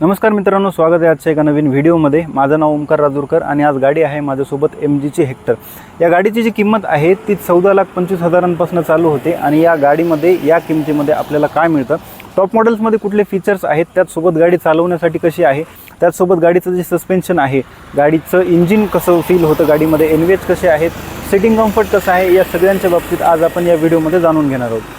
नमस्कार मित्रांनो स्वागत आहे आजच्या एका नवीन व्हिडिओमध्ये. माझं नाव ओमकार राजूरकर आणि आज गाडी आहे माझ्यासोबत एम जीची हेक्टर. या गाडीची जी किंमत आहे ती चौदा लाख पंचवीस हजारांपासून चालू होते आणि या गाडीमध्ये या किमतीमध्ये आपल्याला काय मिळतं? टॉप मॉडेल्समध्ये कुठले फीचर्स आहेत? त्याचसोबत गाडी चालवण्यासाठी कशी आहे? त्याचसोबत गाडीचं जे सस्पेन्शन आहे गाडीचं इंजिन कसं फील होतं गाडीमध्ये? एनवेज कसे आहेत? सिटिंग कम्फर्ट कसं आहे? या सगळ्यांच्या बाबतीत आज आपण या व्हिडिओमध्ये जाणून घेणार आहोत.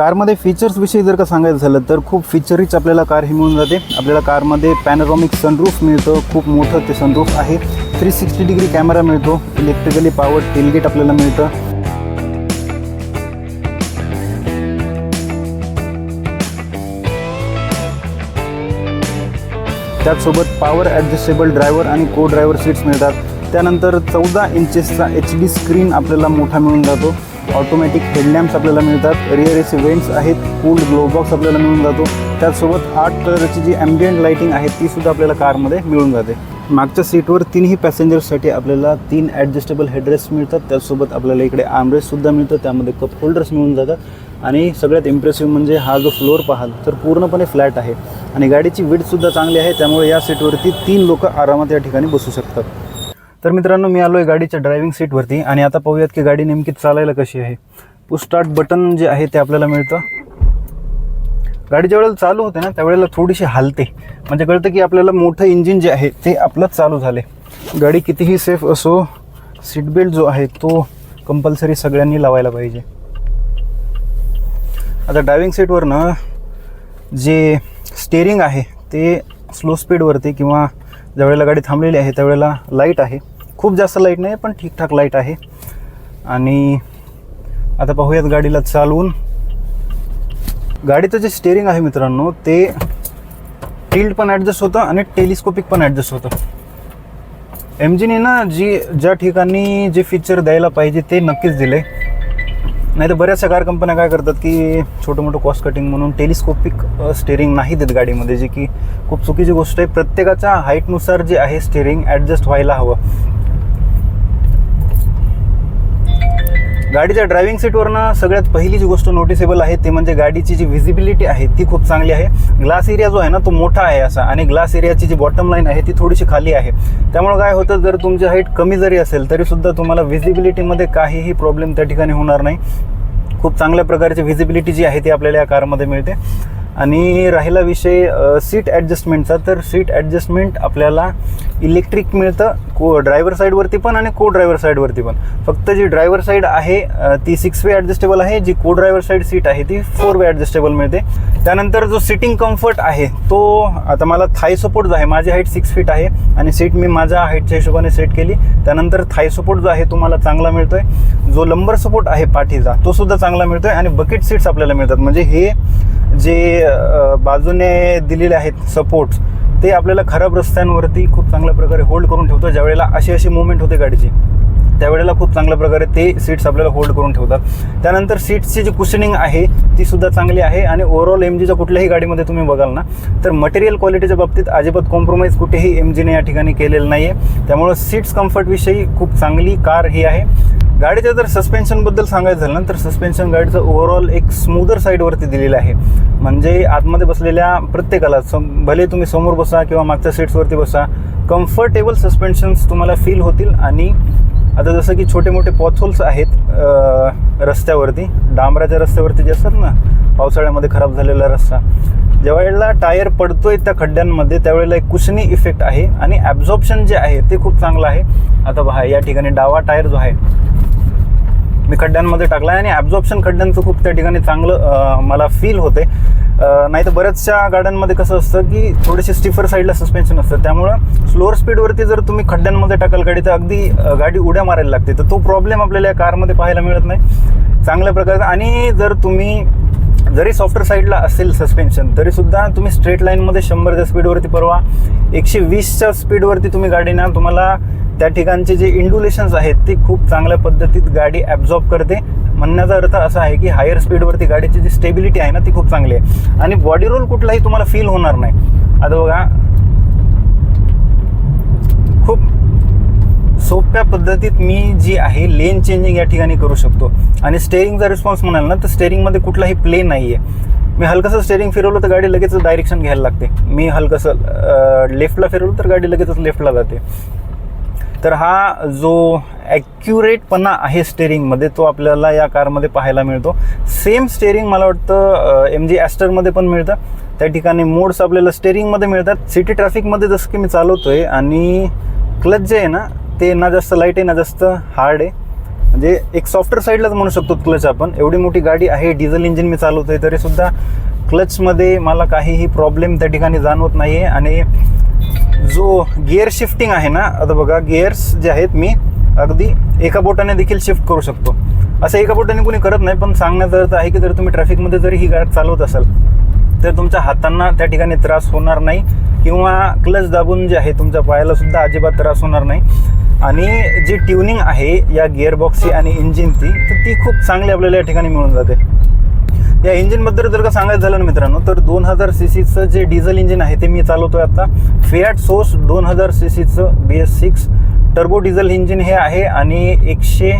कारमध्ये फीचर्सविषयी जर का सांगायचं झालं तर खूप फीचरीच आपल्याला कार ही मिळून जाते. आपल्याला कारमध्ये पॅनरॉमिक सनरूफ मिळतं. खूप मोठं ते सनरूफ आहे. थ्री सिक्स्टी डिग्री कॅमेरा मिळतो. इलेक्ट्रिकली पॉवर टेलगेट आपल्याला मिळतं. त्याचसोबत पॉवर ॲडजस्टेबल ड्रायव्हर आणि को ड्रायव्हर सीट्स मिळतात. त्यानंतर चौदा इंचेसचा एच डी स्क्रीन आपल्याला मोठा मिळून जातो. ऑटोमॅटिक हेडलॅम्प्स आपल्याला मिळतात. रिअर एसी वेंट्स आहेत. कूल्ड ग्लोबॉक्स आपल्याला मिळून जातो. त्याचसोबत आठ कलरची जी ॲम्बियंट लाईटिंग आहे ती सुद्धा आपल्याला कारमध्ये मिळून जाते. मागच्या सीटवर तीनही पॅसेंजर्ससाठी आपल्याला तीन ॲडजस्टेबल हेडरेस्ट मिळतात. त्याचसोबत आपल्याला इकडे आमरेससुद्धा मिळतं. त्यामध्ये कप होल्डर्स मिळून जातात. आणि सगळ्यात इम्प्रेसिव्ह म्हणजे हा जो फ्लोअर पाहाल तर पूर्णपणे फ्लॅट आहे. आणि गाडीची विडसुद्धा चांगली आहे. त्यामुळे या सीटवरती तीन लोक आरामात या ठिकाणी बसू शकतात. तर मित्रांनो मी आलो आहे गाडीच्या ड्रायव्हिंग सीटवरती आणि आता पाहूयात की गाडी नेमकी चालायला कशी आहे. पुश स्टार्ट बटन जे आहे ते आपल्याला मिळतं. गाडी ज्यावेळेला चालू होते ना त्यावेळेला थोडीशी हालते. म्हणजे कळतं की आपल्याला मोठं इंजिन जे आहे ते आपलं चालू झाले गाडी कितीही सेफ असो सीट बेल्ट जो आहे तो कंपल्सरी सगळ्यांनी लावायला पाहिजे. आता ड्रायव्हिंग सीटवरनं जे स्टेअरिंग आहे ते स्लो स्पीडवरती किंवा ज्यावेळेला गाडी थांबलेली आहे त्यावेळेला लाइट आहे. खूप जास्त लाइट नाही पण ठीकठाक लाइट आहे. आणि आता पाहूयात गाडीला चालवून. गाडीचं जे स्टेअरिंग आहे मित्रांनो ते टिल्ड पण ॲडजस्ट होतं आणि टेलिस्कोपिक पण ॲडजस्ट होतं. एम जीने ना जी ज्या ठिकाणी जे फीचर द्यायला पाहिजे ते नक्कीच दिले. नाही तर बऱ्याचशा कार कंपन्या काय करतात की छोटं मोठं कॉस्ट कटिंग म्हणून टेलिस्कोपिक स्टेअरिंग नाही देत गाडीमध्ये जे की खूप चुकीची गोष्ट आहे. प्रत्येकाच्या हाईटनुसार जे आहे स्टेअरिंग ॲडजस्ट व्हायला हवं. गाडीच्या ड्रायव्हिंग सीटवरनं सगळ्यात पहिली जी गोष्ट नोटिसेबल आहे ती म्हणजे गाडीची जी व्हिजिबिलिटी आहे ती खूप चांगली आहे. ग्लास एरिया जो आहे ना तो मोठा आहे असा. आणि ग्लास एरियाची जी बॉटम लाईन आहे ती थोडीशी खाली आहे. त्यामुळे काय होतं जर तुमची हाईट कमी जरी असेल तरी सुद्धा तुम्हाला व्हिजिबिलिटीमध्ये काहीही प्रॉब्लेम त्या ठिकाणी होणार नाही. खूप चांगल्या प्रकारची व्हिजिबिलिटी जी आहे ती आपल्याला या कारमध्ये मिळते. आणि राहिला विषय सीट ॲडजस्टमेंटचा तर सीट ॲडजस्टमेंट आपल्याला इलेक्ट्रिक मिळतं को ड्रायव्हर साईडवरती पण आणि को ड्रायव्हर साईडवरती पण. फक्त जी ड्रायव्हर साईड आहे ती सिक्स वे ॲडजस्टेबल आहे जी को ड्रायव्हर साईड सीट आहे ती फोर वे ॲडजस्टेबल मिळते. त्यानंतर जो सिटिंग कम्फर्ट आहे तो आता मला थाय सपोर्ट जो आहे माझी हाईट सिक्स फीट आहे आणि सीट मी माझ्या हाईटच्या हिशोबाने सेट केली. त्यानंतर थाय सपोर्ट जो आहे तो मला चांगला मिळतो आहे जो लंबर सपोर्ट आहे पाठीचा तो सुद्धा चांगला आहे आणि बकेट सीट्स आपल्याला मिळतात. म्हणजे हे जे बाजूने दिलेले आहेत सपोर्ट्स ते आपल्याला खराब रस्त्यांवरती खूप चांगल्या प्रकारे होल्ड करून ठेवतं ज्यावेळेला अशी अशी मुवमेंट होते गाडीची त्यावेळेला खूप चांगल्या प्रकारे ते सीट्स आपल्याला होल्ड करून ठेवतात. त्यानंतर सीट्सची जी कुशनिंग आहे ती सुद्धा चांगली आहे आणि ओव्हरऑल एम जीच्या कुठल्याही गाडीमध्ये तुम्ही बघाल ना तर मटेरियल क्वालिटीच्या बाबतीत अजिबात कॉम्प्रोमाइज कुठेही एम जीने या ठिकाणी केलेलं नाही आहे त्यामुळं सीट्स कम्फर्टविषयी खूप चांगली कार ही आहे. गाडीच्या जर सस्पेन्शनबद्दल सांगायचं झालं ना तर सस्पेन्शन गाडीचं ओव्हरऑल एक स्मूदर साईडवरती दिलेलं आहे. म्हणजे आतमध्ये बसलेल्या प्रत्येकाला सम भले तुम्ही समोर बसा किंवा मागच्या सीट्सवरती बसा कम्फर्टेबल सस्पेन्शन्स तुम्हाला फील होतील. आणि आता जसं की छोटे मोठे पॉथहोल्स आहेत रस्त्यावरती डांबराच्या रस्त्यावरती जे असतात ना पावसाळ्यामध्ये खराब झालेला रस्ता ज्यावेळेला टायर पडतोय त्या खड्ड्यांमध्ये त्यावेळेला एक कुशनी इफेक्ट आहे. आणि ॲब्झॉर्प्शन जे आहे ते खूप चांगलं आहे. आता पहा या ठिकाणी डावा टायर जो आहे मी खड्ड्यांमध्ये टाकला आहे आणि ॲब्झॉर्प्शन खड्ड्यांचं खूप त्या ठिकाणी चांगलं मला फील होते नाही तर बऱ्याचशा गाड्यांमध्ये कसं असतं की थोडेसे स्टिफर साईडला सस्पेन्शन असतं. त्यामुळं स्लोअर स्पीडवरती जर तुम्ही खड्ड्यांमध्ये टाकाल गाडी तर अगदी गाडी उड्या मारायला लागते. तर तो प्रॉब्लेम आपल्याला या कारमध्ये पाहायला मिळत नाही. चांगल्या प्रकारचा आणि जर तुम्ही जरी सॉफ्टवेअर साईडला असेल सस्पेन्शन तरीसुद्धा तुम्ही स्ट्रेट लाईनमध्ये शंभरच्या स्पीडवरती परवा एकशे वीसच्या स्पीडवरती तुम्ही गाडी ना तुम्हाला त्या ठिकाणचे जे इंडुलेशन्स आहेत ते खूप चांगल्या पद्धतीत गाडी ॲब्झॉर्ब करते. म्हणण्याचा अर्थ असा आहे की हायर स्पीडवरती गाडीची जी स्टेबिलिटी आहे ना ती खूप चांगली आहे. आणि बॉडी रोल कुठलाही तुम्हाला फील होणार नाही. आता बघा खूप सोप्या पद्धतीत मी जी आहे लेन चेंजिंग या ठिकाणी करू शकतो. आणि स्टेअरिंगचा रिस्पॉन्स म्हणाल ना तर स्टेअरिंगमध्ये कुठलाही प्ले नाही आहे मी हलकंसं स्टेअरिंग फिरवलं तर गाडी लगेच डायरेक्शन घ्यायला लागते. मी हलकंसं लेफ्टला फिरवलं तर गाडी लगेचच लेफ्टला जाते. तर हा जो ॲक्युरेटपणा आहे स्टेअरिंगमध्ये तो आपल्याला या कारमध्ये पाहायला मिळतो. सेम स्टेअरिंग मला वाटतं एम जी ॲस्टरमध्ये पण मिळतं. त्या ठिकाणी मोड्स आपल्याला स्टेरिंगमध्ये मिळतात. सिटी ट्रॅफिकमध्ये जसं की मी चालवतो आहे आणि क्लच जे आहे ना ते ना जास्त लाइट आहे ना जास्त हार्ड आहे. म्हणजे एक सॉफ्टवेअर साईडलाच म्हणू शकतो क्लच आपण. एवढी मोठी गाडी आहे डिझेल इंजिन मी चालवतो आहे तरीसुद्धा क्लचमध्ये मला काहीही प्रॉब्लेम त्या ठिकाणी जाणवत नाही आहे आणि जो गिअर शिफ्टिंग आहे ना आता बघा गिअर्स जे आहेत मी अगदी एका बोटाने देखील शिफ्ट करू शकतो. असं एका बोटाने कोणी करत नाही पण सांगण्याचा अर्थ आहे की जर तुम्ही ट्रॅफिकमध्ये जरी ही गाडी चालवत असाल तर तुमच्या हातांना त्या ठिकाणी त्रास होणार नाही किंवा क्लच दाबून जे आहे तुमच्या पायाला सुद्धा अजिबात त्रास होणार नाही. आणि जी ट्युनिंग आहे या गिअरबॉक्सची आणि इंजिनची तर ती खूप चांगली आपल्याला या ठिकाणी मिळून जाते. या इंजिनबद्दल जर का सांगायचं झालं ना मित्रांनो तर दोन हजार सी सीचं जे डिझेल इंजिन आहे ते मी चालवतोय आता. फियाट सोर्स दोन हजार सी सीचं B S six turbo diesel engine हे आहे आणि एकशे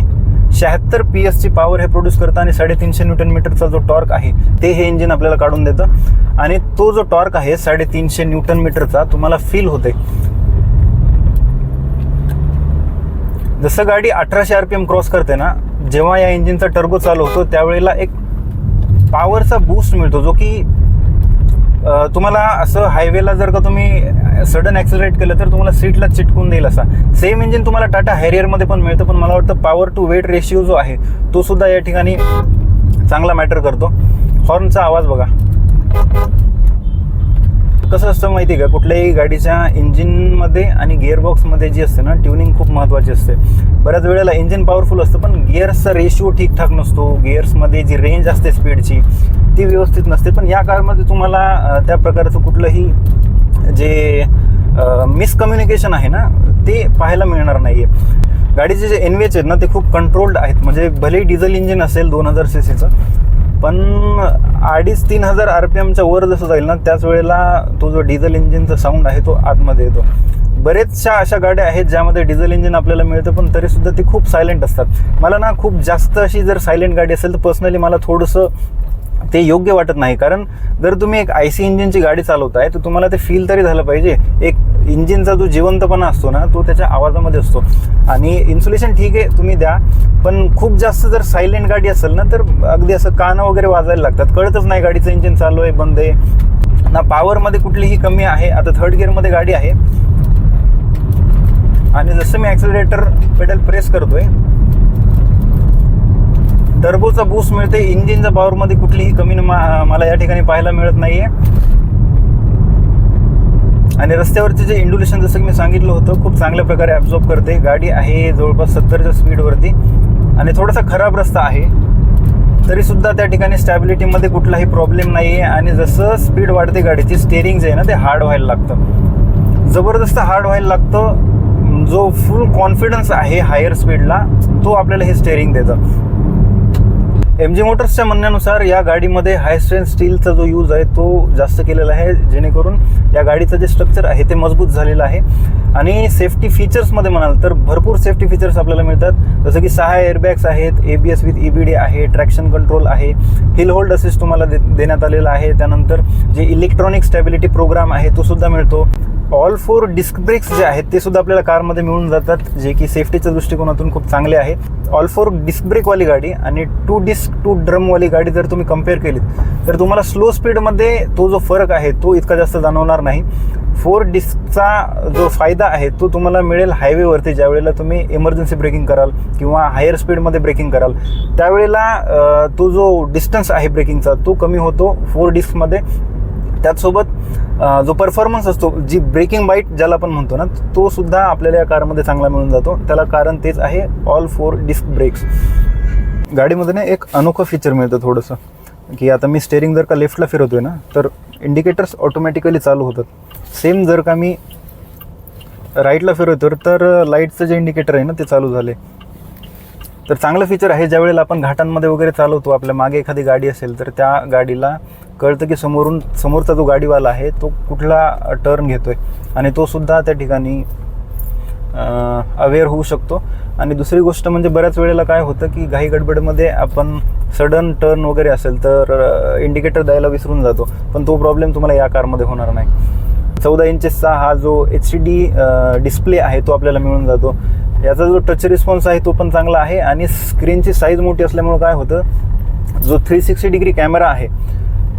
शहात्तर पी एसची पॉवर हे प्रोड्यूस करतं आणि साडेतीनशे न्यूटन मीटरचा जो टॉर्क आहे ते हे इंजिन आपल्याला काढून देतं. आणि तो जो टॉर्क आहे साडेतीनशे न्यूटन मीटरचा तुम्हाला फील होते. जसं गाडी अठराशे आर पी एम क्रॉस करते ना जेव्हा या इंजिनचा टर्बो चालू होतो त्यावेळेला एक पॉवरचा बूस्ट मिळतो जो की तुम्हाला असं हायवेला जर का तुम्ही सडन ॲक्सिलरेट केलं तर तुम्हाला सीटला चिटकून देईल असा. सेम इंजिन तुम्हाला टाटा हॅरियरमध्ये पण मिळतं पण मला वाटतं पॉवर टू वेट रेशिओ जो आहे तो सुद्धा या ठिकाणी चांगला मॅटर करतो. हॉर्नचा आवाज बघा. कसं असतं माहिती आहे का? कुठल्याही गाडीच्या इंजिनमध्ये आणि गिअरबॉक्समध्ये जी असते ना ट्युनिंग खूप महत्त्वाची असते. बऱ्याच वेळेला इंजिन पॉवरफुल असतं पण गिअर्सचा रेशिओ ठीकठाक नसतो. गिअर्समध्ये जी रेंज असते स्पीडची ती व्यवस्थित नसते. पण या कारमध्ये तुम्हाला त्या प्रकारचं कुठलंही जे मिसकम्युनिकेशन आहे ना ते पाहायला मिळणार नाही आहे गाडीचे जे एन आहेत ना ते खूप कंट्रोल्ड आहेत. म्हणजे भलेही डिझेल इंजिन असेल दोन हजार सी सीचं पण अडीच तीन हजार आर पी एमच्या वर जसं जाईल ना त्याच वेळेला तो जो डिझेल इंजिनचा साऊंड आहे तो आतमध्ये येतो. बरेचशा अशा गाड्या आहेत ज्यामध्ये डिझेल इंजिन आपल्याला मिळतं पण तरीसुद्धा ती खूप सायलेंट असतात. मला ना खूप जास्त अशी जर सायलेंट गाडी असेल तर पर्सनली मला थोडंसं ते योग्य वाटत नाही. कारण जर तुम्ही एक आय सी इंजिनची गाडी चालवताय तर तुम्हाला ते फील तरी झालं पाहिजे. एक इंजिनचा जो जिवंतपणा असतो ना तो त्याच्या आवाजामध्ये असतो. आणि इन्सुलेशन ठीक आहे तुम्ही द्या. पण खूप जास्त जर सायलेंट गाडी असेल ना तर अगदी असं कानं वगैरे वाजायला लागतात. कळतच नाही गाडीचं इंजिन चालू आहे बंद आहे. ना पॉवरमध्ये कुठलीही कमी आहे. आता थर्ड गिअरमध्ये गाडी आहे. आणि जसं मी ॲक्सिलरेटर पेडल प्रेस करतोय टर्बोचा बूस्ट मिळते. इंजिनच्या पॉवरमध्ये कुठलीही कमी मा- मला या ठिकाणी पाहायला मिळत नाहीये. आणि रस्त्यावरचे जे इंडुलेशन जसं की मी सांगितलं होतं खूप चांगल्या प्रकारे ॲब्झॉर्ब करते. गाडी आहे जवळपास सत्तरच्या स्पीडवरती आणि थोडासा खराब रस्ता आहे. तरीसुद्धा त्या ठिकाणी स्टॅबिलिटीमध्ये कुठलाही प्रॉब्लेम नाही आहे आणि जसं स्पीड वाढते गाडीची स्टेअरिंग जे आहे ना ते हार्ड व्हायला लागतं. जबरदस्त हार्ड व्हायला लागतं. जो फुल कॉन्फिडन्स आहे हायर स्पीडला तो आपल्याला हे स्टेअरिंग देतं. एम जी मोटर्सच्या म्हणण्यानुसार या गाडीमध्ये हाय स्ट्रेंथ स्टीलचा जो यूज आहे तो जास्त केलेला आहे जेणेकरून या गाडीचं जे स्ट्रक्चर आहे ते मजबूत झालेलं आहे. आणि सेफ्टी फीचर्समध्ये म्हणाल तर भरपूर सेफ्टी फीचर्स आपल्याला मिळतात. जसं की सहा एअरबॅग्स आहेत A B S with E B D आहे ट्रॅक्शन कंट्रोल आहे हिल होल्ड असिस्ट तुम्हाला दे देण्यात आलेला आहे. त्यानंतर जे इलेक्ट्रॉनिक स्टॅबिलिटी प्रोग्राम आहे तो सुद्धा मिळतो. ऑल फोर डिस्क ब्रेक्स जे आहेत ते सुद्धा आपल्याला कारमध्ये मिळून जातात जे की सेफ्टीच्या दृष्टिकोनातून खूप चांगले आहे. ऑल फोर डिस्क ब्रेकवाली गाडी आणि टू डिस्क टू ड्रमवाली गाडी जर तुम्ही कंपेअर केलीत तर तुम्हाला स्लो स्पीडमध्ये तो जो फरक आहे तो इतका जास्त जाणवणार नाही. फोर डिस्कचा जो फायदा आहे तो तुम्हाला मिळेल हायवेवरती ज्या वेळेला तुम्ही इमर्जन्सी ब्रेकिंग कराल किंवा हायर स्पीडमध्ये ब्रेकिंग कराल. त्यावेळेला तो जो डिस्टन्स आहे ब्रेकिंगचा तो कमी होतो फोर डिस्कमध्ये त्याचसोबत जो परफॉर्मन्स असतो जी ब्रेकिंग बाईट ज्याला आपण म्हणतो ना तो सुद्धा आपल्याला या कारमध्ये चांगला मिळून जातो. त्याला कारण तेच आहे ऑल फोर डिस्क ब्रेक्स गाडीमध्ये ना एक अनोखं फीचर मिळतं थोडंसं की आता मी स्टेअरिंग जर का लेफ्टला फिरवतो आहे ना तर इंडिकेटर्स ऑटोमॅटिकली चालू होतात. सेम जर का मी राईटला फिरवतो तर लाईटचं जे इंडिकेटर आहे ना ते चालू झाले तर चांगलं फीचर आहे ज्यावेळेला आपण घाटांमध्ये वगैरे चालवतो आपल्या मागे एखादी गाडी असेल तर त्या गाडीला कळतं की समोरून समोरचा जो गाडीवाला आहे तो कुठला टर्न घेतोय. आणि तो सुद्धा त्या ठिकाणी अवेअर होऊ शकतो. आणि दुसरी गोष्ट म्हणजे बऱ्याच वेळेला काय होतं की घाई गडबडमध्ये आपण सडन टर्न वगैरे असेल तर इंडिकेटर द्यायला विसरून जातो. पण तो प्रॉब्लेम तुम्हाला या कारमध्ये होणार नाही. चौदा इंचेसचा हा जो एच डी डिस्प्ले आहे तो आपल्याला मिळून जातो. याचा जो टच रिस्पॉन्स आहे तो पण चांगला आहे. आणि स्क्रीनची साईज मोठी असल्यामुळे काय होतं जो थ्री सिक्स्टी डिग्री कॅमेरा आहे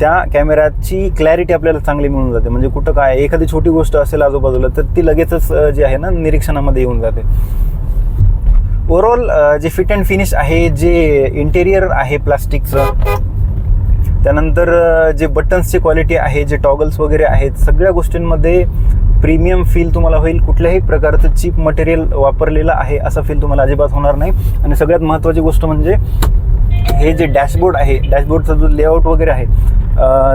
त्या कॅमेऱ्याची क्लॅरिटी आपल्याला चांगली मिळून जाते. म्हणजे कुठं काय एखादी छोटी गोष्ट असेल आजूबाजूला तर ती लगेचच जी आहे ना निरीक्षणामध्ये येऊन जाते. ओव्हरऑल जे फिट अँड फिनिश आहे जे इंटेरियर आहे प्लास्टिकचं त्यानंतर जे बटन्सची क्वालिटी आहे जे टॉगल्स वगैरे आहेत सगळ्या गोष्टींमध्ये प्रीमियम फील तुम्हाला होईल. कुठल्याही प्रकारचं चीप मटेरियल वापरलेलं आहे असा फील तुम्हाला अजिबात होणार नाही. आणि सगळ्यात महत्त्वाची गोष्ट म्हणजे हे जे डॅशबोर्ड आहे डॅशबोर्डचा जो लेआउट वगैरे आहे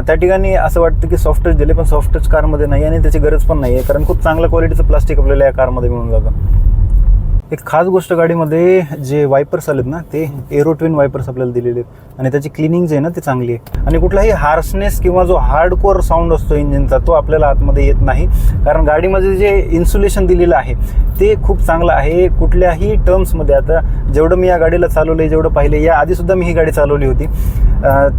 त्या ठिकाणी असं वाटतं की सॉफ्ट टच दिले पण सॉफ्ट टच कारमध्ये नाही आणि त्याची गरज पण नाही आहे कारण खूप चांगल्या क्वालिटीचं प्लास्टिक आपल्याला या कारमध्ये मिळून जातं. एक खास गोष्ट गाडीमध्ये जे वायपर्स आलेत ना ते एरो ट्विन वायपर्स आपल्याला दिलेले आहेत. आणि त्याची क्लिनिंग जे आहे ना ते चांगली आहे. आणि कुठलाही हार्सनेस किंवा जो हार्डकोर साऊंड असतो इंजिनचा तो आपल्याला आतमध्ये येत नाही. कारण गाडीमध्ये जे इन्सुलेशन दिलेलं आहे ते खूप चांगलं आहे. कुठल्याही टर्म्समध्ये आता जेवढं मी या गाडीला चालवलं आहे जेवढं पाहिलं या आधीसुद्धा मी ही गाडी चालवली होती.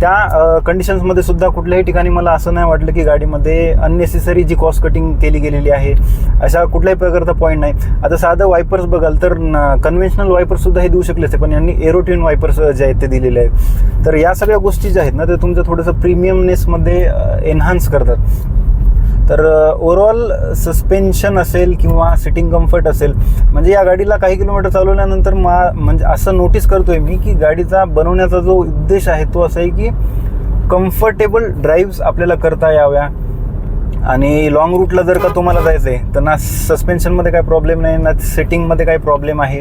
त्या कंडिशन्समध्ये सुद्धा कुठल्याही ठिकाणी मला असं नाही वाटलं की गाडीमध्ये अननेसेसरी जी कॉस्ट कटिंग केली गेलेली आहे अशा कुठल्याही प्रकारचा पॉईंट नाही. आता साधं वायपर्स बघाल तर कन्व्हेन्शनल वायपर्स सुद्धा हे देऊ शकले असते पण यांनी एरोटीन वायपर्स जे आहेत ते दिलेले आहेत. तर या सगळ्या गोष्टी ज्या आहेत ना ते तुमचं थोडंसं प्रीमियमनेसमध्ये एन्हान्स करतात. तर ओव्हरऑल सस्पेन्शन असेल किंवा सिटिंग कम्फर्ट असेल म्हणजे या गाडीला काही किलोमीटर चालवल्यानंतर मा म्हणजे असं नोटीस करतोय मी की गाडीचा बनवण्याचा जो उद्देश आहे तो असा आहे की कम्फर्टेबल ड्राईव्ह आपल्याला करता याव्या. आणि लॉंग रूटला जर का तुम्हाला जायचं आहे तर ना सस्पेन्शनमध्ये काही प्रॉब्लेम नाही ना सेटिंगमध्ये काही प्रॉब्लेम आहे.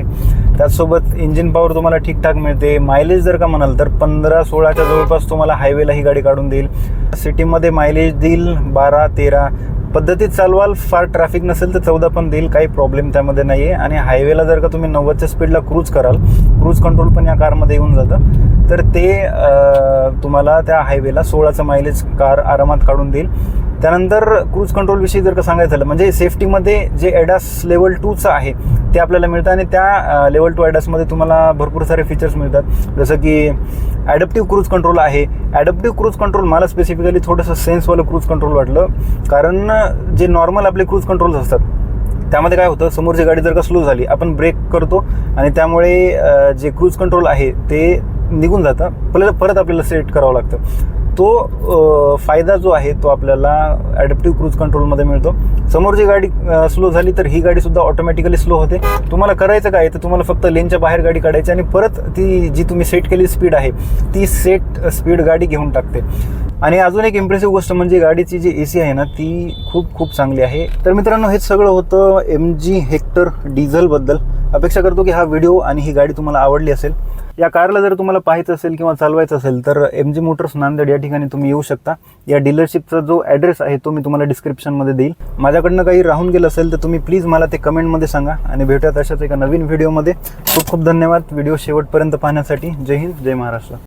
त्याचसोबत इंजिन पॉवर तुम्हाला ठीकठाक मिळते. मायलेज जर का म्हणाल तर पंधरा सोळाच्या जवळपास तुम्हाला हायवेला ही गाडी काढून देईल. सिटीमध्ये मायलेज देईल बारा तेरा. पद्धतीत चालवाल फार ट्रॅफिक नसेल तर चौदा पण देईल काही प्रॉब्लेम त्यामध्ये नाही आहे आणि हायवेला जर का तुम्ही नव्वदच्या स्पीडला क्रूज कराल क्रूज कंट्रोल पण या कारमध्ये येऊन जातं. तर ते तुम्हाला त्या हायवेला सोळाचं मायलेज कार आरामात काढून देईल. त्यानंतर क्रूज कंट्रोलविषयी जर का सांगायचं झालं म्हणजे सेफ्टीमध्ये जे ॲडास लेवल टूचं आहे ते आपल्याला मिळतं आणि त्या लेवल टू ॲडासमध्ये तुम्हाला भरपूर सारे फीचर्स मिळतात. जसं की ॲडप्टिव्ह क्रूज कंट्रोल आहे. ॲडप्टिव्ह क्रूज कंट्रोल मला स्पेसिफिकली थोडंसं सेन्सवालं क्रूज कंट्रोल वाटलं. कारण जे नॉर्मल आपले क्रूज कंट्रोल्स असतात त्यामध्ये काय होतं समोरची गाडी जर का स्लो झाली आपण ब्रेक करतो आणि त्यामुळे जे क्रूज कंट्रोल आहे ते निघून जातं. आपल्याला परत आपल्याला सेट करावं लागतं. तो फायदा जो आहे तो आपल्याला ॲडॅप्टिव्ह क्रूज कंट्रोलमध्ये मिळतो. समोरची गाडी स्लो झाली तर ही गाडीसुद्धा ऑटोमॅटिकली स्लो होते. तुम्हाला करायचं काय? तर तुम्हाला फक्त लेनच्या बाहेर गाडी काढायची आणि परत ती जी तुम्ही सेट केली स्पीड आहे ती सेट स्पीड गाडी घेऊन टाकते. आणि अजून एक इम्प्रेसिव्ह गोष्ट म्हणजे गाडीची जी ए सी आहे ना ती खूप खूप चांगली आहे. तर मित्रांनो हेच सगळं होतं एम जी हेक्टर डिझेलबद्दल अपेक्षा करतो की हा व्हिडिओ आणि ही गाडी तुम्हाला आवडली असेल. या कारला जर तुम्हाला पाहायचं असेल किंवा चालवायचं असेल तर एम जी मोटर्स नांदेड या ठिकाणी तुम्ही येऊ शकता. या डीलरशिपचा जो ॲड्रेस आहे तो मी तुम्हाला डिस्क्रिप्शनमध्ये देईल. माझ्याकडनं काही राहून गेलं असेल तर तुम्ही प्लीज मला ते कमेंटमध्ये सांगा. आणि भेटूयात अशाच एका नवीन व्हिडिओमध्ये खूप खूप धन्यवाद. व्हिडिओ शेवटपर्यंत पाहण्यासाठी. जय हिंद जय महाराष्ट्र.